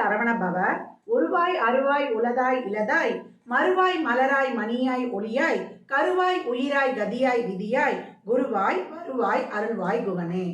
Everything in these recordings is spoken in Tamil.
சரவண பவ உருவாய் அருவாய் உலதாய் இலதாய் மறுவாய் மலராய் மணியாய் ஒளியாய் கருவாய் உயிராய் கதியாய் விதியாய் குருவாய் வருவாய் அருள்வாய் குகனே.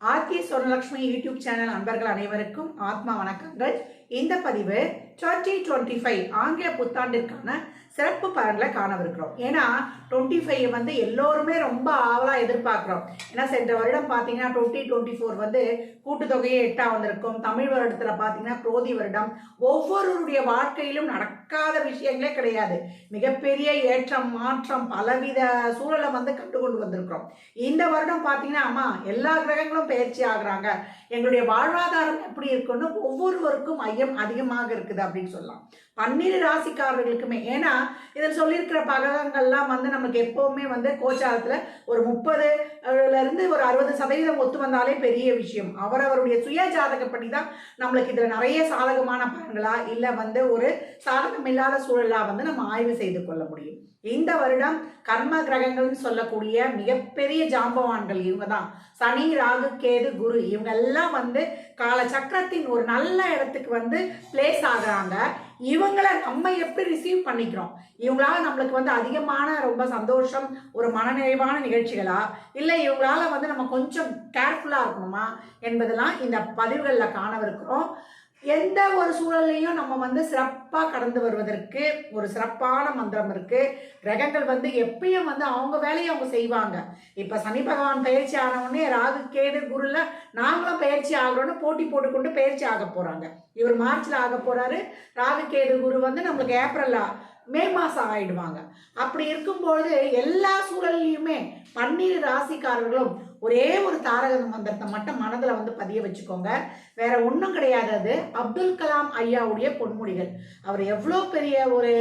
ஆர்கே சொர்ணலக்ஷ்மி யூடியூப் சேனல் அன்பர்கள் அனைவருக்கும் ஆத்மா வணக்கங்கள். இந்த பதிவு டுவெண்ட்டி டுவெண்ட்டி ஃபைவ் ஆங்கில புத்தாண்டிற்கான சிறப்பு பலன்களை காணவிருக்கிறோம். ஏன்னா டுவெண்ட்டி ஃபைவ் வந்து எல்லோருமே ரொம்ப ஆவலாக எதிர்பார்க்குறோம். ஏன்னா சென்ற வருடம் பார்த்தீங்கன்னா டுவெண்ட்டி டுவெண்ட்டி ஃபோர் வந்து கூட்டுத்தொகையே எட்டாக வந்திருக்கும். தமிழ் வருடத்தில் பார்த்தீங்கன்னா குரோதி வருடம். ஒவ்வொருவருடைய வாழ்க்கையிலும் நடக்காத விஷயங்களே கிடையாது. மிகப்பெரிய ஏற்றம் மாற்றம் பலவித சூழலை வந்து கற்றுக்கொண்டு வந்திருக்கிறோம். இந்த வருடம் பார்த்தீங்கன்னா அம்மா எல்லா கிரகங்களும் பயிற்சி ஆகுறாங்க. எங்களுடைய வாழ்வாதாரம் எப்படி இருக்குன்னு ஒவ்வொருவருக்கும் ஐயம் அதிகமாக இருக்குது. அப்படின்னு சொல்லலாம். பன்னிரு ராசிக்காரர்களுக்குமே ஏன்னா இதில் சொல்லியிருக்கிற பகங்கள்லாம் வந்து நமக்கு எப்போவுமே வந்து கோச்சாரத்தில் ஒரு முப்பதுலேருந்து ஒரு அறுபது சதவீதம் ஒத்து வந்தாலே பெரிய விஷயம். அவரவருடைய சுய ஜாதகப்படி தான் நம்மளுக்கு இதில் நிறைய சாதகமான பலன்களா இல்லை வந்து ஒரு சாதகம் இல்லாத சூழலா வந்து நம்ம ஆய்வு செய்து கொள்ள முடியும். இந்த வருடம் கர்ம கிரகங்கள்னு சொல்லக்கூடிய மிகப்பெரிய ஜாம்பவான்கள் இவங்க தான். சனி ராகு கேது குரு இவங்க எல்லாம் வந்து கால சக்கரத்தின் ஒரு நல்ல இடத்துக்கு வந்து பிளேஸ் ஆகிறாங்க. இவங்களை நம்ம எப்படி ரிசீவ் பண்ணிக்கிறோம்? இவங்களால நம்மளுக்கு வந்து அதிகமான ரொம்ப சந்தோஷம் ஒரு மனநிறைவான நிகழ்ச்சிகளா? இல்லை இவங்களால வந்து நம்ம கொஞ்சம் கேர்ஃபுல்லாக இருக்கணுமா? என்பதெல்லாம் இந்த பதிவுகளில் காணவிருக்கிறோம். எந்த ஒரு சூழல்லையும் நம்ம வந்து சிறப்பாக கடந்து வருவதற்கு ஒரு சிறப்பான மந்திரம் இருக்கு. கிரகங்கள் வந்து எப்பயும் வந்து அவங்க வேலையை அவங்க செய்வாங்க. இப்போ சனி பகவான் பயிற்சி ஆனவுடனே ராகு கேடு குருல நாங்களும் பயிற்சி ஆகிறோன்னு போட்டி போட்டுக்கொண்டு பயிற்சி ஆக போகிறாங்க இவர் மார்ச்சில் ஆக போகிறாரு ராகு கேது குரு வந்து நம்மளுக்கு ஏப்ரலில் மே மாதம் ஆகிடுவாங்க அப்படி இருக்கும்பொழுது எல்லா சூழல்லையுமே பன்னீர் ராசிக்காரர்களும் ஒரே ஒரு தாரக மந்திரத்தை மட்டும் மனதில் வந்து பதிய வச்சுக்கோங்க. வேற ஒன்றும் கிடையாது அது. அப்துல் கலாம் ஐயாவுடைய பொன்மொழிகள் அவர் எவ்வளோ பெரிய ஒரு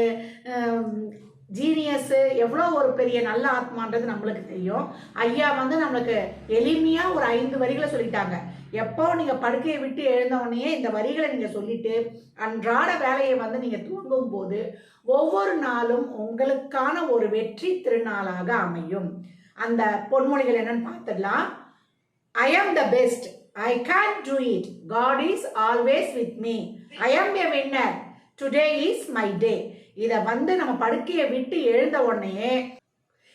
ஜீனியஸு எவ்வளோ ஒரு பெரிய நல்ல ஆத்மான்றது நம்மளுக்கு தெரியும். ஐயா வந்து நம்மளுக்கு எளிமையாக ஒரு ஐந்து வரிகளை சொல்லிட்டாங்க. எப்போ நீங்கள் படுக்கையை விட்டு எழுந்தவுடனே இந்த வரிகளை நீங்கள் சொல்லிட்டு அன்றாட வேலையை வந்து நீங்கள் தூங்கும் போது ஒவ்வொரு நாளும் உங்களுக்கான ஒரு வெற்றி திருநாளாக அமையும். அந்த பொன்மொழிகள் என்னன்னு பார்த்துடலாம். I am the best I can do it God is always with me I am a winner today is my day இதை வந்து நம்ம படுக்கையை விட்டு எழுந்த உடனே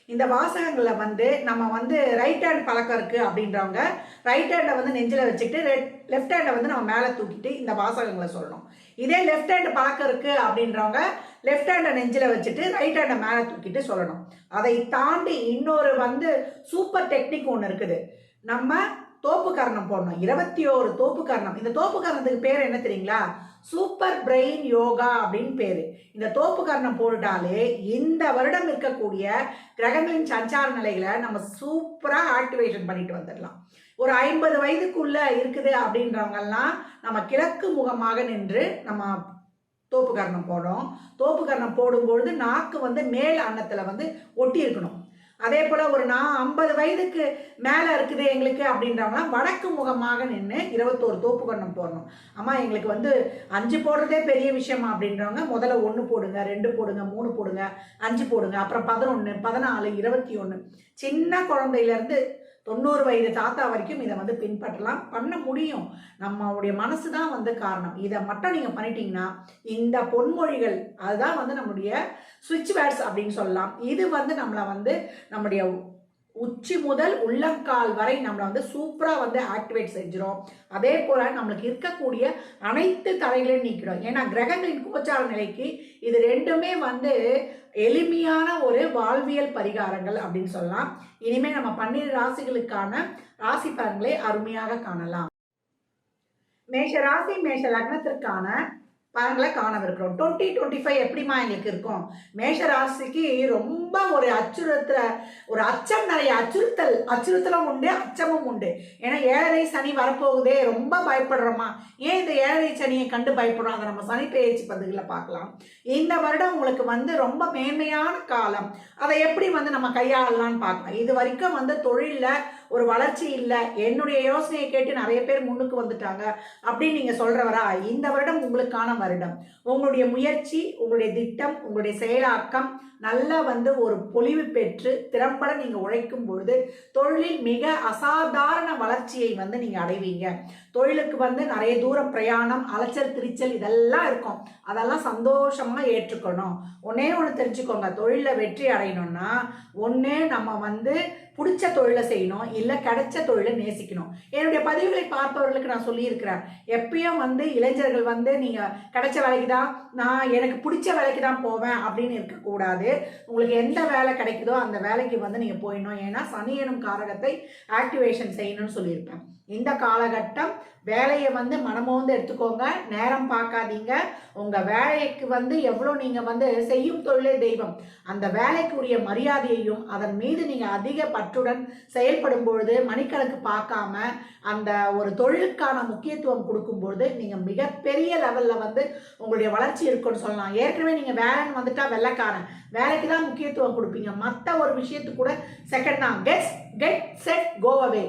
இந்த வாசகங்களை வந்து நம்ம வந்து ரைட் ஹேண்ட் பழக்கம் இருக்குது அப்படின்றவங்க ரைட் ஹேண்டை வந்து நெஞ்சில் வச்சுக்கிட்டு ரெட் லெஃப்ட் ஹேண்டை வந்து நம்ம மேலே தூக்கிட்டு இந்த வாசகங்களை சொல்லணும். இதே லெஃப்ட் ஹேண்ட் பழக்கம் இருக்குது அப்படின்றவங்க லெஃப்ட் ஹேண்டை நெஞ்சில் வச்சுட்டு ரைட் ஹேண்டை மேலே தூக்கிட்டு சொல்லணும். அதை தாண்டி இன்னொரு வந்து சூப்பர் டெக்னிக் ஒன்று இருக்குது. நம்ம தோப்பு கரணம் போடணும். இருபத்தி ஓரு தோப்பு கரணம். இந்த தோப்பு கரணத்துக்கு பேர் என்ன தெரியுங்களா? சூப்பர் பிரெயின் யோகா அப்படின்னு பேர். இந்த தோப்பு கரணம் போட்டுட்டாலே இந்த வருடம் இருக்கக்கூடிய கிரகங்களின் சஞ்சார நிலைகளை நம்ம சூப்பராக ஆக்டிவேஷன் பண்ணிட்டு வந்துடலாம். ஒரு ஐம்பது வயதுக்குள்ள இருக்குது அப்படின்றவங்கெல்லாம் நம்ம கிழக்கு முகமாக நின்று நம்ம தோப்பு கரணம் போடுறோம். தோப்பு கரணம் போடும்பொழுது நாக்கு வந்து மேல் அன்னத்தில் வந்து ஒட்டி இருக்கணும். அதே போல் ஒரு நான் ஐம்பது வயதுக்கு மேலே இருக்குது எங்களுக்கு அப்படின்றவங்களாம் வடக்கு முகமாக நின்று இருபத்தோரு தோப்பு கண்ணம் போடணும். அம்மா எங்களுக்கு வந்து அஞ்சு போடுறதே பெரிய விஷயமா அப்படின்றவங்க முதல்ல ஒன்று போடுங்க ரெண்டு போடுங்க மூணு போடுங்க அஞ்சு போடுங்க அப்புறம் பதினொன்று பதினாலு இருபத்தி ஒன்று சின்ன குழந்தையிலேருந்து தொண்ணூறு வயது தாத்தா வரைக்கும் இதை வந்து பின்பற்றலாம். பண்ண முடியும். நம்மளுடைய மனசு தான் வந்து காரணம். இதை மட்டும் நீங்கள் பண்ணிட்டீங்கன்னா இந்த பொன்மொழிகள் அதுதான் வந்து நம்முடைய சுவிட்ச் பேட்ஸ் அப்படின்னு சொல்லலாம். இது வந்து நம்மளை வந்து நம்முடைய உச்சி முதல் உள்ளங்கால் வரை நம்மளை வந்து சூப்பராக வந்து ஆக்டிவேட் செஞ்சிடும் அதே போல் நம்மளுக்கு இருக்கக்கூடிய அனைத்து தடைகளையும் நீக்கிடும். ஏன்னா கிரகங்களின் கோச்சார நிலைக்கு இது ரெண்டுமே வந்து எளிமையான ஒரு வாழ்வியல் பரிகாரங்கள் அப்படின்னு சொல்லலாம். இனிமேல் நம்ம பன்னிரு ராசிகளுக்கான ராசி பலன்களை அருமையாக காணலாம். மேஷ ராசி மேஷ லக்னத்திற்கான பலன்களை காணவிருக்கிறோம். டுவெண்ட்டி டுவெண்ட்டி ஃபைவ் எப்படிமா எங்களுக்கு இருக்கும்? மேஷ ராசிக்கு ரொம்ப ஒரு அச்சுறுத்துற ஒரு அச்சம் நிறைய அச்சுறுத்தல் அச்சுறுத்தலும் உண்டு அச்சமும் உண்டு. ஏன்னா ஏழரை சனி வரப்போகுதே ரொம்ப பயப்படுறோமா? ஏன் இந்த ஏழரை சனியை கண்டு பயப்படுறோம்? அதை நம்ம சனி பேச்சு பதிவுகளில் பார்க்கலாம். இந்த வருடம் உங்களுக்கு வந்து ரொம்ப மேன்மையான காலம். அதை எப்படி வந்து நம்ம கையாளலாம்னு பார்க்கலாம். இது வரைக்கும் வந்து தொழிலில் ஒரு வளர்ச்சி இல்லை. என்னுடைய யோசனையை கேட்டு நிறைய பேர் முன்னுக்கு வந்துட்டாங்க அப்படின்னு நீங்கள் சொல்கிறவரா இந்த வருடம் உங்களுக்கான வருடம். உங்களுடைய முயற்சி உங்களுடைய திட்டம் உங்களுடைய செயலாக்கம் நல்லா வந்து ஒரு பொலிவு பெற்று திறம்பட நீங்கள் உழைக்கும் பொழுது தொழிலில் மிக அசாதாரண வளர்ச்சியை வந்து நீங்கள் அடைவீங்க. தொழிலுக்கு வந்து நிறைய தூரம் பிரயாணம் அலைச்சல் திரிச்சல் இதெல்லாம் இருக்கும். அதெல்லாம் சந்தோஷமாக ஏற்றுக்கணும். ஒன்னே ஒன்று தெரிஞ்சுக்கோங்க. தொழிலில் வெற்றி அடையணும்னா ஒன்று நம்ம வந்து பிடிச்ச தொழிலை செய்யணும் இல்லை கிடைச்ச தொழிலை நேசிக்கணும். என்னுடைய பதிவுகளை பார்ப்பவர்களுக்கு நான் சொல்லியிருக்கிறேன். எப்பயும் வந்து இளைஞர்கள் வந்து நீங்கள் கிடைச்ச வேலைக்கு தான் நான் எனக்கு பிடிச்ச வேலைக்கு தான் போவேன் அப்படின்னு இருக்கக்கூடாது. உங்களுக்கு எந்த வேலை கிடைக்குதோ அந்த வேலைக்கு வந்து நீங்கள் போயிடணும். ஏன்னா சனி எனும் காரகத்தை ஆக்டிவேஷன் செய்யணும்னு சொல்லியிருப்பேன். இந்த காலகட்டம் வேலையை வந்து மனமோந்து எடுத்துக்கோங்க நேரம் பார்க்காதீங்க. உங்கள் வேலைக்கு வந்து எவ்வளோ நீங்கள் வந்து செய்யும் தொழிலே தெய்வம். அந்த வேலைக்குரிய மரியாதையையும் அதன் மீது நீங்கள் அதிக பற்றுடன் செயல்படும் பொழுது மணிக்கணக்கு பார்க்காம அந்த ஒரு தொழிலுக்கான முக்கியத்துவம் கொடுக்கும்பொழுது நீங்கள் மிகப்பெரிய லெவலில் வந்து உங்களுடைய வளர்ச்சி இருக்குன்னு சொல்லலாம். ஏற்கனவே நீங்கள் வேலைன்னு வந்துட்டா வெள்ளைக்காரன். வேலைக்கு தான் முக்கியத்துவம் கொடுப்பீங்க. மற்ற ஒரு விஷயத்துக்கு கூட செகண்ட் தான். Get get set go away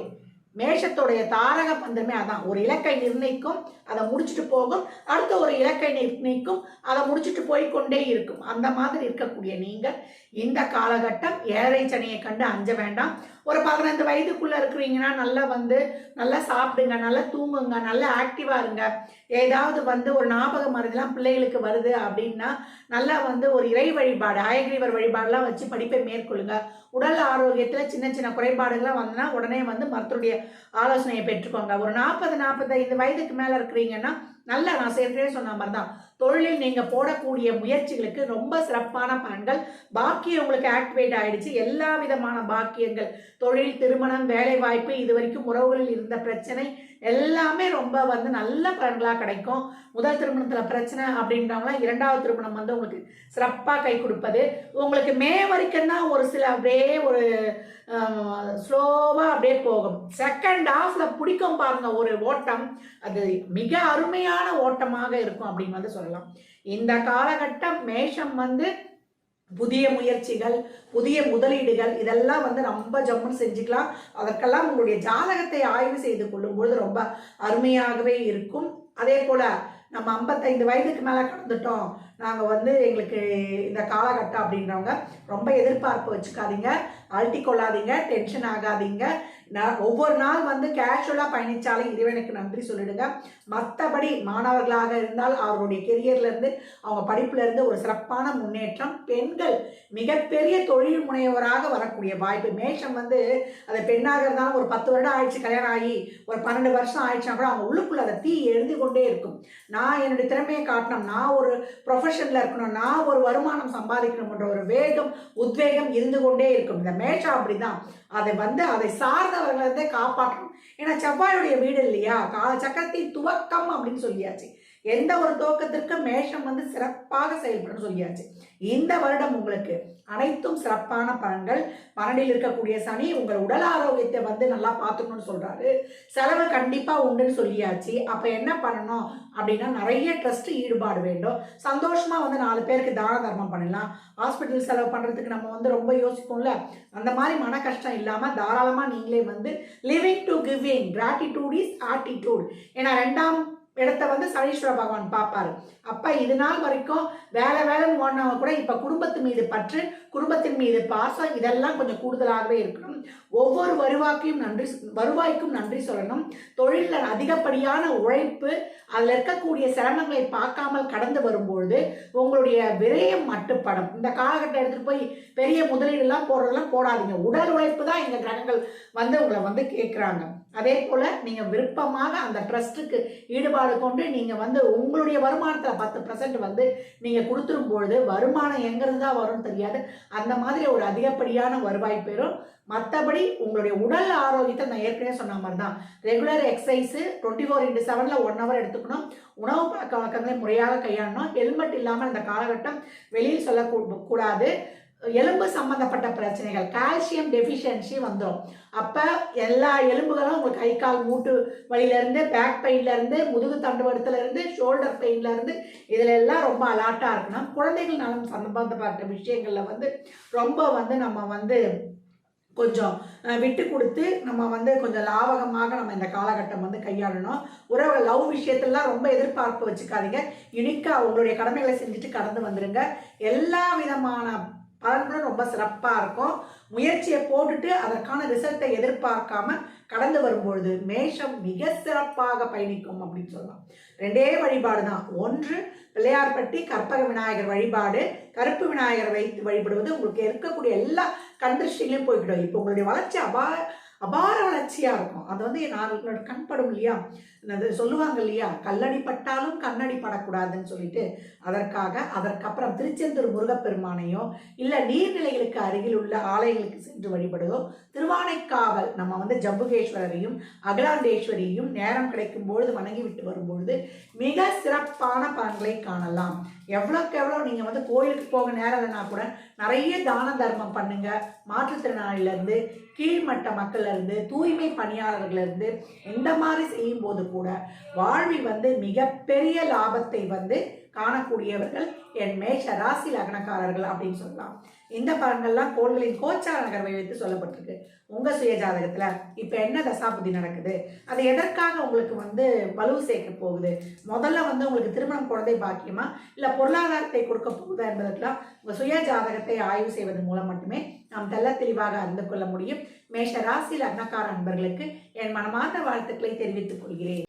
மேஷத்துடைய தாரக பந்தமே அதான். ஒரு இலக்கை நிர்ணயிக்கும் அதை முடிச்சுட்டு போகும். அடுத்த ஒரு இலக்கை நிர்ணயிக்கும் அதை முடிச்சுட்டு போய் கொண்டே இருக்கும். அந்த மாதிரி இருக்கக்கூடிய நீங்கள் இந்த காலகட்டம் ஏழரை சனியை கண்டு அஞ்ச வேண்டாம். ஒரு பதினைந்து வயதுக்குள்ளே இருக்கிறீங்கன்னா நல்லா வந்து நல்லா சாப்பிடுங்க நல்லா தூங்குங்க நல்லா ஆக்டிவாக இருங்க. ஏதாவது வந்து ஒரு ஞாபக மருந்துலாம் பிள்ளைகளுக்கு வருது அப்படின்னா நல்லா வந்து ஒரு இறை வழிபாடு அயகிரிவர் வழிபாடுலாம் வச்சு படிப்பை மேற்கொள்ளுங்க. உடல் ஆரோக்கியத்தில் சின்ன சின்ன குறைபாடுகள்லாம் வந்தனா உடனே வந்து மருத்துவருடைய ஆலோசனையை பெற்றுக்கோங்க. ஒரு நாற்பது நாற்பத்தைந்து வயதுக்கு மேலே இருக்கிறீங்கன்னா நல்லா நான் ஏற்கனவே சொன்ன மாதிரி தான் தொழிலில் நீங்கள் போடக்கூடிய முயற்சிகளுக்கு ரொம்ப சிறப்பான பலன்கள். பாக்கியம் உங்களுக்கு ஆக்டிவேட் ஆகிடுச்சு எல்லா விதமான பாக்கியங்கள். தொழில் திருமணம் வேலை வாய்ப்பு இது வரைக்கும் உறவுகளில் இருந்த பிரச்சனை எல்லாமே ரொம்ப வந்து நல்ல பலன்களாக கிடைக்கும். முதல் திருமணத்தில் பிரச்சனை அப்படின்றவங்களாம் இரண்டாவது திருமணம் வந்து உங்களுக்கு சிறப்பாக கை கொடுப்பது. உங்களுக்கு மே வரைக்கும் தான் ஒரு சில அப்படியே ஒரு ஸ்லோவாக அப்படியே போகும். செகண்ட் ஹாஃப்ல பிடிக்கும் பாருங்க ஒரு ஓட்டம். அது மிக அருமையான ஓட்டமாக இருக்கும் அப்படின்னு வந்து சொல்லலாம். இந்த காலகட்டம் மேஷம் வந்து புதிய முயற்சிகள் புதிய முதலீடுகள் இதெல்லாம் வந்து ரொம்ப ஜம்முன்னு செஞ்சுக்கலாம். அதற்கெல்லாம் உங்களுடைய ஜாதகத்தை ஆய்வு செய்து கொள்ளும்பொழுது ரொம்ப அருமையாகவே இருக்கும். அதே போல் நம்ம ஐம்பத்தைந்து வயதுக்கு மேலே கடந்துட்டோம். நாங்கள் வந்து எங்களுக்கு இந்த காலகட்டம் அப்படின்றவங்க ரொம்ப எதிர்பார்ப்பு வச்சுக்காதீங்க. அழட்டி கொள்ளாதீங்க டென்ஷன் ஆகாதீங்க. நான் ஒவ்வொரு நாள் வந்து கேஷுவலாக பயணித்தாலே இறைவனுக்கு நன்றி சொல்லிடுங்க. மற்றபடி மாணவர்களாக இருந்தால் அவருடைய கெரியர்லேருந்து அவங்க படிப்புலேருந்து ஒரு சிறப்பான முன்னேற்றம் பெண்கள் மிகப்பெரிய தொழில் முனைவராக வரக்கூடிய வாய்ப்பு. மேஷம் வந்து அந்த பெண்ணாக இருந்தாலும் ஒரு பத்து வருடம் ஆயிடுச்சு கல்யாணம் ஆகி ஒரு பன்னெண்டு வருஷம் ஆயிடுச்சுனா கூட அவங்க உள்ளுக்குள்ளே அதை தீ எழுதி கொண்டே இருக்கும். நான் என்னுடைய திறமையை காட்டணும். நான் ஒரு ப்ரொஃபஷனில் இருக்கணும். நான் ஒரு வருமானம் சம்பாதிக்கணும்ன்ற ஒரு வேகம் உத்வேகம் இருந்து கொண்டே இருக்கும். இந்த மேஷம் அப்படிதான். அதை வந்து அதை சார்ந்தவர்களை காப்பாற்றணும். ஏன்னா செவ்வாயுடைய வீடு இல்லையா? கால சக்கரத்தின் துவக்கம் அப்படின்னு சொல்லியாச்சு. எந்த ஒரு துவக்கத்திற்கு மேஷம் வந்து சிறப்பாக செயல்படும் சொல்லியாச்சு. இந்த வருடம் உங்களுக்கு அனைத்தும் சிறப்பான பலன்கள். பன்னெண்டில் இருக்கக்கூடிய சனி உங்கள் உடல் ஆரோக்கியத்தை வந்து நல்லா பார்த்துக்கணும்னு சொல்றாரு. செலவு கண்டிப்பா உண்டுன்னு சொல்லியாச்சு. அப்ப என்ன பண்ணணும் அப்படின்னா நிறைய ட்ரஸ்ட் ஈடுபாடு வேண்டும். சந்தோஷமா வந்து நாலு பேருக்கு தான தர்மம் பண்ணலாம். ஹாஸ்பிட்டல் செலவு பண்றதுக்கு நம்ம வந்து ரொம்ப யோசிப்போம்ல. அந்த மாதிரி மன கஷ்டம் இல்லாம தாராளமா நீங்களே வந்து living to giving gratitude is attitude ஏன்னா ரெண்டாம் இடத்த வந்து சனீஸ்வர பகவான் பார்ப்பாரு. அப்போ இது நாள் வரைக்கும் வேலை வேலைன்னு ஓடினவங்க கூட இப்போ குடும்பத்து மீது பற்று குடும்பத்தின் மீது பாசம் இதெல்லாம் கொஞ்சம் கூடுதலாகவே இருக்கணும். ஒவ்வொரு வருவாக்கையும் நன்றி வருவாய்க்கும் நன்றி சொல்லணும். தொழிலில் அதிகப்படியான உழைப்பு அதில் இருக்கக்கூடிய சிரமங்களை பார்க்காமல் கடந்து வரும்பொழுது உங்களுடைய விரயம் மட்டுப்படும். இந்த காலகட்டம் எடுத்துகிட்டு போய் பெரிய முதலீடுலாம் போடுறதெல்லாம் போடாதீங்க. உடல் உழைப்பு தான் இந்த கிரகங்கள் வந்து உங்களை வந்து கேட்குறாங்க. அதே போல் நீங்கள் விருப்பமாக அந்த ட்ரஸ்ட்டுக்கு ஈடுபாடு கொண்டு நீங்கள் வந்து உங்களுடைய வருமானத்தில் பத்து பர்சன்ட் வந்து நீங்கள் கொடுத்துரும் பொழுது வருமானம் எங்கேருந்து தான் வரும்னு தெரியாது. அந்த மாதிரி ஒரு அதிகப்படியான வருவாய் பெறும். மற்றபடி உங்களுடைய உடல் ஆரோக்கியத்தை நான் ஏற்கனவே சொன்ன மாதிரி தான் regular exercise twenty four into செவனில் ஒன் ஹவர் எடுத்துக்கணும். உணவு பழக்க வழக்கங்களை முறையாக கையாளணும். ஹெல்மெட் இல்லாமல் அந்த காலகட்டம் வெளியில் சொல்லக்கூடாது எலும்பு சம்பந்தப்பட்ட பிரச்சனைகள் கால்சியம் டெஃபிஷியன்சி வந்துடும் அப்போ எல்லா எலும்புகளும் உங்களுக்கு கை கால் மூட்டு வழியிலேருந்து பேக் பெயின்லேருந்து முதுகு தண்டுவடத்துலேருந்து ஷோல்டர் பெயின்லேருந்து இதில் எல்லாம் ரொம்ப அலாட்டாக இருக்கணும். குழந்தைகள் நலம் சம்பந்தப்பட்ட விஷயங்களில் வந்து ரொம்ப வந்து நம்ம வந்து கொஞ்சம் விட்டு கொடுத்து நம்ம வந்து கொஞ்சம் லாவகமாக நம்ம இந்த காலகட்டம் வந்து கையாளணும். உறவு லவ் விஷயத்துலலாம் ரொம்ப எதிர்பார்ப்பு வச்சுக்காதீங்க. யுனிக்காக உங்களுடைய கடமைகளை செஞ்சுட்டு கடந்து வந்துடுங்க எல்லா விதமான பலன்களும் ரொம்ப சிறப்பாக இருக்கும். முயற்சியை போட்டுட்டு அதற்கான ரிசல்ட்டை எதிர்பார்க்காம கடந்து வரும்பொழுது மேஷம் மிக சிறப்பாக பயணிக்கும் அப்படின்னு சொல்லலாம். ரெண்டே வழிபாடு தான். ஒன்று பிள்ளையார்பட்டி கற்பக விநாயகர் வழிபாடு. கருப்பு விநாயகர் வைத்து வழிபடுவது உங்களுக்கு இருக்கக்கூடிய எல்லா கண்டிஷன்லையும் போய்கிடும் இப்போ உங்களுடைய வளர்ச்சி அபார அபார வளர்ச்சியாக இருக்கும். அது வந்து நாங்களோட கண்படும் இல்லையா? அது சொல்லுவாங்க இல்லையா? கல்லடி பட்டாலும் கண்ணடி படக்கூடாதுன்னு சொல்லிட்டு அதற்காக அதற்கப்புறம் திருச்செந்தூர் முருகப்பெருமானையோ இல்லை நீர்நிலைகளுக்கு அருகில் உள்ள ஆலயங்களுக்கு சென்று வழிபடுதோ திருவானைக்காவல் நம்ம வந்து ஜம்புகேஸ்வரரையும் அகிலாண்டேஸ்வரியையும் நேரம் கிடைக்கும் பொழுது வணங்கி விட்டு வரும்பொழுது மிக சிறப்பான பலன்களை காணலாம். எவ்வளோக்கு எவ்வளோ நீங்கள் வந்து கோயிலுக்கு போக நேரம் இல்லைனா கூட நிறைய தான தர்மம் பண்ணுங்க. மாற்றுத்திறனாளிலேருந்து கீழ்மட்ட மக்கள்லேருந்து தூய்மை பணியாளர்கள்லேருந்து இந்த மாதிரி செய்யும் போது கூட. வாழ்வில் வந்து மிகப்பெரிய லாபத்தை வந்து காணக்கூடியவர்கள் என் மேஷ ராசி லக்னக்காரர்கள் அப்படின்னு சொல்லலாம். இந்த பலன்கள்லாம் கோள்களின் கோச்சார நகர்வை வைத்து சொல்லப்பட்டிருக்கு. உங்கள் சுய ஜாதகத்தில் இப்போ என்ன தசாபுதி நடக்குது? அது எதற்காக உங்களுக்கு வந்து வலு சேர்க்க போகுது? முதல்ல வந்து உங்களுக்கு திருமணம் குழந்தை பாக்கியமா? இல்லை பொருளாதாரத்தை கொடுக்க போகுதா என்பதற்கெல்லாம் உங்கள் சுய ஜாதகத்தை ஆய்வு செய்வதன் மூலம் மட்டுமே நாம் தெல்ல தெளிவாக அறிந்து கொள்ள முடியும். மேஷ ராசி லக்னக்கார அன்பர்களுக்கு என் மனமார்ந்த வாழ்த்துக்களை தெரிவித்துக் கொள்கிறேன்.